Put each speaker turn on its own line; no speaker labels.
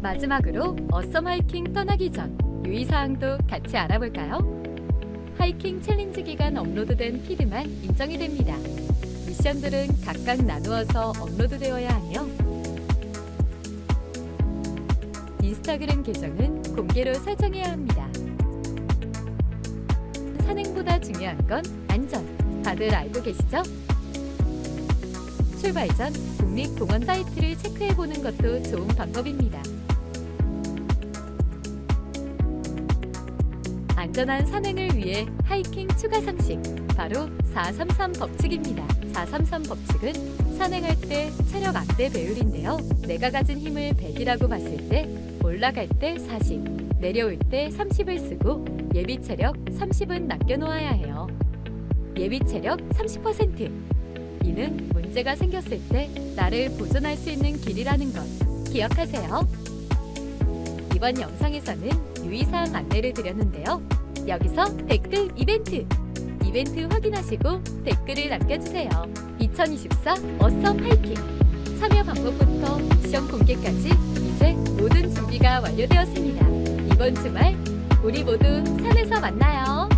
마지막으로 어썸 하이킹 떠나기 전 유의사항도 같이 알아볼까요? 하이킹 챌린지 기간 업로드된 피드만 인정이 됩니다. 미션들은 각각 나누어서 업로드되어야 하며 인스타그램 계정은 공개로 설정해야 합니다. 산행보다 중요한 건 안전. 다들 알고 계시죠? 출발 전 국립공원 사이트를 체크해 보는 것도 좋은 방법입니다. 안전한 산행을 위해 하이킹 추가 상식 바로 433 법칙입니다. 433 법칙은 산행할 때 체력 안대 배율인데요. 내가 가진 힘을 100이라고 봤을 때 올라갈 때 40, 내려올 때 30을 쓰고 예비 체력 30은 남겨 놓아야 해요. 예비 체력 30%. 이는 문제가 생겼을 때 나를 보존할 수 있는 길이라는 것 기억하세요. 이번 영상에서는 유의사항 안내를 드렸는데요. 여기서 댓글 이벤트! 이벤트 확인하시고 댓글을 남겨주세요. 2024 어썸 하이킹! 참여 방법부터 미션 공개까지 이제 모든 준비가 완료되었습니다. 이번 주말 우리 모두 산에서 만나요.